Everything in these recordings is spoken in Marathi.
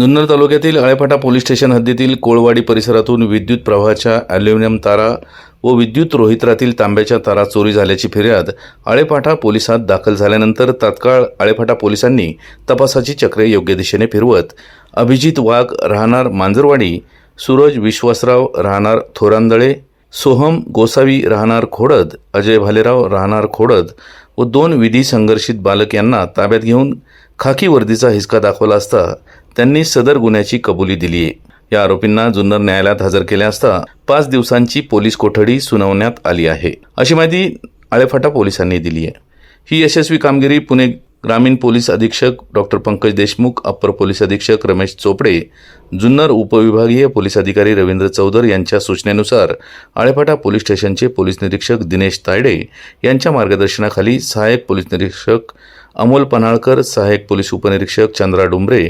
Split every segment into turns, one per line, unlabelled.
जुन्नर तालुक्यातील आळेफाटा पोलीस स्टेशन हद्दीतील कोळवाडी परिसरातून विद्युत प्रवाहाच्या ॲल्युमिनियम तारा व विद्युत रोहित्रातील तांब्याच्या तारा चोरी झाल्याची फिर्याद आळेफाटा पोलिसात दाखल झाल्यानंतर तात्काळ आळेफाटा पोलिसांनी तपासाची चक्रे योग्य दिशेने फिरवत अभिजित वाघ राहणार मांजरवाडी सूरज विश्वासराव राहणार थोरांदळे सोहम गोसावी राहणार खोडद अजय भालेराव राहणार खोडद व दोन विधी संघर्षित बालक यांना ताब्यात घेऊन खाकी वर्दीचा हिसका दाखवला असता त्यांनी सदर गुन्ह्याची कबुली दिली आहे या आरोपींना जुन्नर न्यायालयात हजर केले असता पाच दिवसांची पोलीस कोठडी सुनावण्यात आली आहे. अशी माहिती आळेफाटा पोलिसांनी दिली आहे ही यशस्वी कामगिरी पुणे ग्रामीण पोलीस अधीक्षक doctor Pankaj Deshmukh upper police अधीक्षक रमेश चोपडे जुन्नर उपविभागीय पोलीस अधिकारी रवींद्र चौधर यांच्या सूचनेनुसार आळेफाटा पोलीस स्टेशनचे पोलीस निरीक्षक दिनेश तायडे यांच्या मार्गदर्शनाखाली सहाय्यक पोलीस निरीक्षक अमोल पन्हाळकर सहाय्यक पोलीस उपनिरीक्षक चंद्रा डुंबरे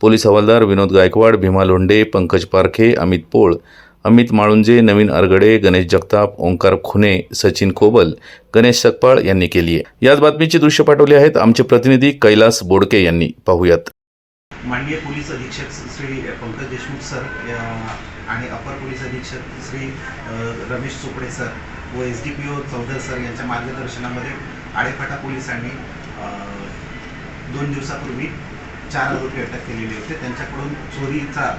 पोलीस हवालदार विनोद गायकवाड भीमा लोंढे पंकज पारखे अमित पोळ अमित माळुंजे नवीन अरगडे गणेश जगताप ओंकार खुने सचिन कोबल गणेश सकपाळ यांनी केली आहे. याच बातमीची दृश्य पाठवली आहेत आमचे प्रतिनिधी कैलास बोडके यांनी. पाहूयात.
माननीय पोलीस अधीक्षक श्री पंकज देशमुख सर आणि अपर पोलीस अधीक्षक श्री रमेश चोपडे सर व S D P O Chaudhar sir यांच्या मार्गदर्शनामध्ये आळेफाटा पोलिसांनी दोन दिवसापूर्वी चार आरोपी अटक केलेले होते. त्यांच्याकडून चोरीचा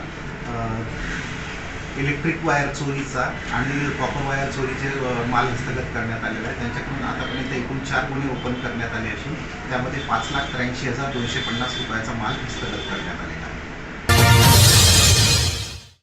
इलेक्ट्रिक वायर चोरीचा आणि कॉपर वायर चोरीचे माल हस्तगत करण्यात आलेला आहे. त्यांच्याकडून आतापर्यंत एकूण चार गुन्हे ओपन करण्यात आले असून त्यामध्ये पाच लाख त्र्याऐंशी हजार दोनशे पन्नास रुपयाचा माल हस्तगत करण्यात आलेला आहे.